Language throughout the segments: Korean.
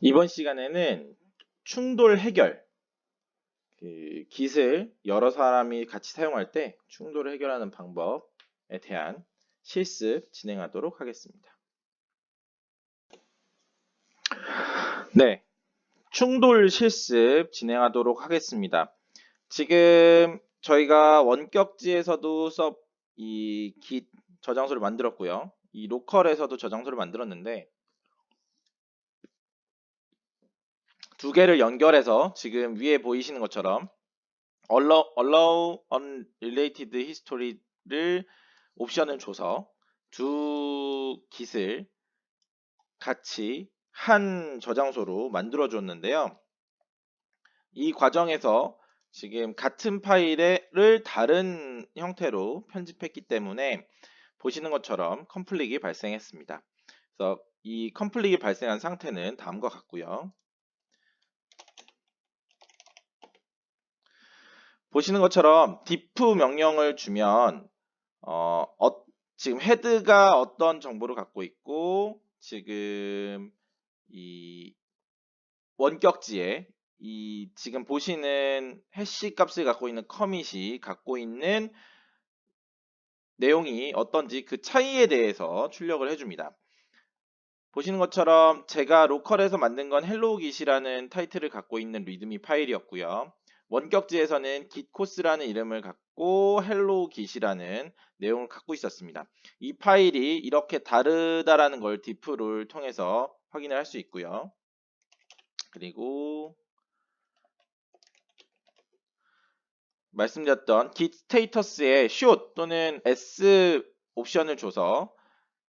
이번 시간에는 충돌 해결, 그 깃을 여러 사람이 같이 사용할 때 충돌을 해결하는 방법에 대한 실습 진행하도록 하겠습니다. 네, 충돌 실습 진행하도록 하겠습니다. 지금 저희가 원격지에서도 수업 이깃 저장소를 만들었고요. 이 로컬에서도 저장소를 만들었는데 두 개를 연결해서 지금 위에 보이시는 것처럼 allow, allow unrelated history를 옵션을 줘서 두 깃을 같이 한 저장소로 만들어 줬는데요. 이 과정에서 지금 같은 파일을 다른 형태로 편집했기 때문에 보시는 것처럼 컴플릭이 발생했습니다. 그래서 이 컴플릭이 발생한 상태는 다음과 같고요. 보시는 것처럼 diff 명령을 주면 어, 어, 지금 헤드가 어떤 정보를 갖고 있고 지금 이 원격지에 이 지금 보시는 해시 값을 갖고 있는 커밋이 갖고 있는 내용이 어떤지 그 차이에 대해서 출력을 해줍니다. 보시는 것처럼 제가 로컬에서 만든 건 헬로깃이라는 타이틀을 갖고 있는 리드미 파일이었고요. 원격지에서는 gitcourse라는 이름을 갖고 hello-git이라는 내용을 갖고 있었습니다. 이 파일이 이렇게 다르다라는 걸 diff를 통해서 확인을 할 수 있고요. 그리고 말씀드렸던 git 스테이터스에 should 또는 s 옵션을 줘서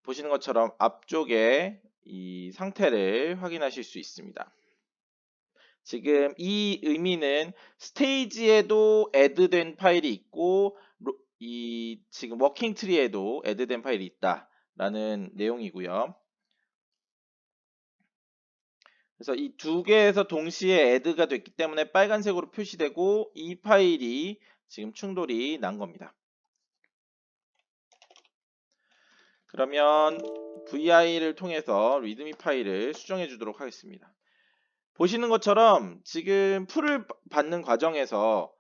보시는 것처럼 앞쪽에 이 상태를 확인하실 수 있습니다. 지금 이 의미는 스테이지에도 애드된 파일이 있고 이 지금 워킹 트리에도 애드된 파일이 있다라는 내용이고요. 그래서 이 두 개에서 동시에 애드가 됐기 때문에 빨간색으로 표시되고 이 파일이 지금 충돌이 난 겁니다. 그러면 VI를 통해서 리드미 파일을 수정해 주도록 하겠습니다. 보시는 것처럼 지금 풀을 받는 과정에서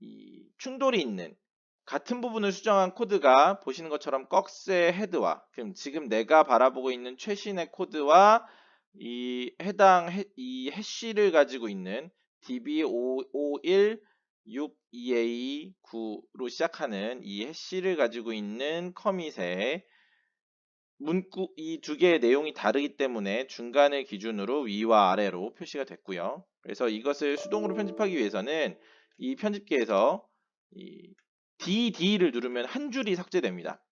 이 충돌이 있는 같은 부분을 수정한 코드가 보시는 것처럼 꺽스의 헤드와 그럼 지금 내가 바라보고 있는 최신의 코드와 이 해당 해, 이 해시를 가지고 있는 db516ea9로 시작하는 이 해시를 가지고 있는 커밋에 문구 이 두 개의 내용이 다르기 때문에 중간을 기준으로 위와 아래로 표시가 됐고요. 그래서 이것을 수동으로 편집하기 위해서는 이 편집기에서 이 DD를 누르면 한 줄이 삭제됩니다.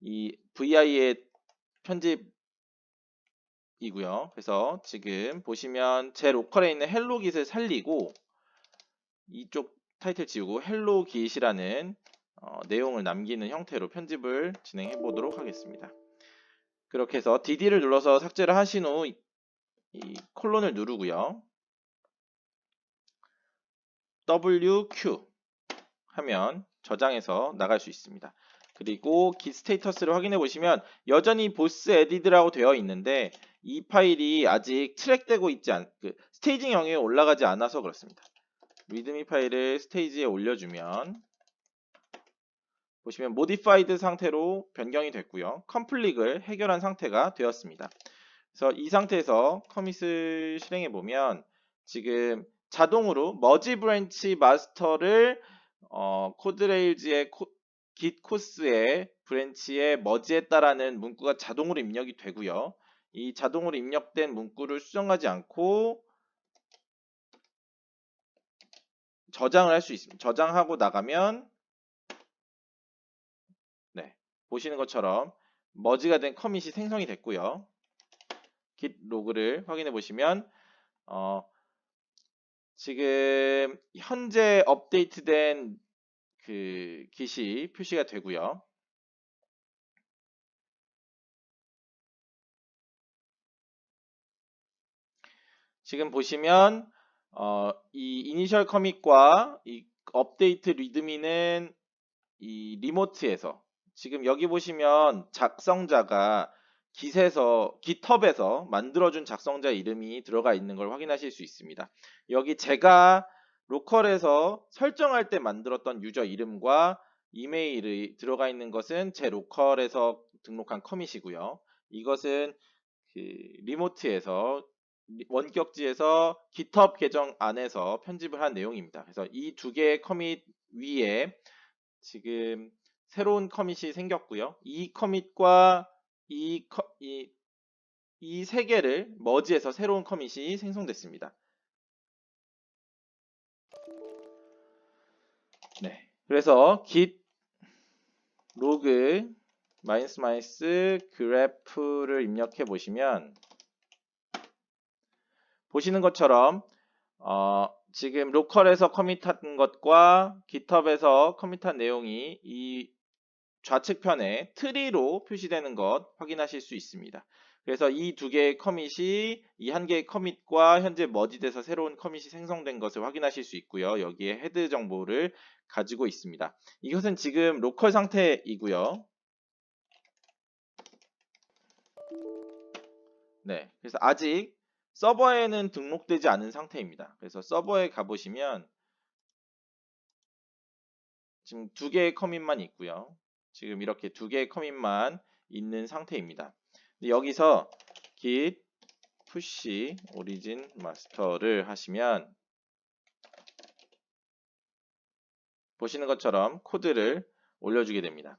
이 VI의 편집이고요. 그래서 지금 보시면 제 로컬에 있는 헬로 깃을 살리고 이쪽 타이틀 지우고 헬로 깃이라는 어, 내용을 남기는 형태로 편집을 진행해 보도록 하겠습니다. 그렇게 해서 DD를 눌러서 삭제를 하신 후 이 콜론을 누르고요. WQ 하면 저장해서 나갈 수 있습니다. 그리고 기 스테이터스를 확인해 보시면 여전히 보스 에디드라고 되어 있는데 이 파일이 아직 트랙되고 있지 않, 그 스테이징 영역에 올라가지 않아서 그렇습니다. 리드미 파일을 스테이지에 올려주면 보시면 modified 상태로 변경이 됐고요. 컴플릭을 해결한 상태가 되었습니다. 그래서 이 상태에서 커밋을 실행해 보면 지금 자동으로 머지 브랜치 마스터를 어, 코드레일즈의 코, git 코스의 브랜치에 머지했다라는 문구가 자동으로 입력이 되고요. 이 자동으로 입력된 문구를 수정하지 않고 저장을 할 수 있습니다. 저장하고 나가면 보시는 것처럼 머지가 된 커밋이 생성이 됐고요. git 로그를 확인해 보시면 어, 지금 현재 업데이트된 그 git이 표시가 되고요. 지금 보시면 어, 이 이니셜 커밋과 이 업데이트 리드미는 이 리모트에서 지금 여기 보시면 작성자가 git에서 GitHub에서 만들어준 작성자 이름이 들어가 있는 걸 확인하실 수 있습니다. 여기 제가 로컬에서 설정할 때 만들었던 유저 이름과 이메일이 들어가 있는 것은 제 로컬에서 등록한 커밋이고요. 이것은 그 리모트에서 원격지에서 GitHub 계정 안에서 편집을 한 내용입니다. 그래서 이 두 개의 커밋 위에 지금 새로운 커밋이 생겼고요. 이 커밋과 이, 이, 이 세 개를 머지해서 새로운 커밋이 생성됐습니다. 네. 그래서 git 로그 마이너스 마이너스 그래프를 입력해 보시면 보시는 것처럼 어, 지금 로컬에서 커밋한 것과 GitHub에서 커밋한 내용이 이 좌측편에 트리로 표시되는 것 확인하실 수 있습니다. 그래서 이 두 개의 커밋이 이 한 개의 커밋과 현재 머지돼서 새로운 커밋이 생성된 것을 확인하실 수 있고요. 여기에 헤드 정보를 가지고 있습니다. 이것은 지금 로컬 상태이고요. 네, 그래서 아직 서버에는 등록되지 않은 상태입니다. 그래서 서버에 가보시면 지금 두 개의 커밋만 있고요. 지금 이렇게 두 개의 커밋만 있는 상태입니다. 여기서 git push origin master를 하시면 보시는 것처럼 코드를 올려주게 됩니다.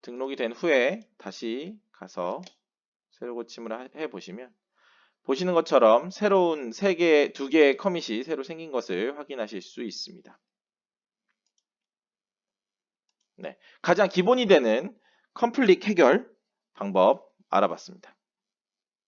등록이 된 후에 다시 가서 새로 고침을 해 보시면 보시는 것처럼 새로운 3개, 2개의 커밋이 새로 생긴 것을 확인하실 수 있습니다. 네, 가장 기본이 되는 컴플릭 해결 방법 알아봤습니다.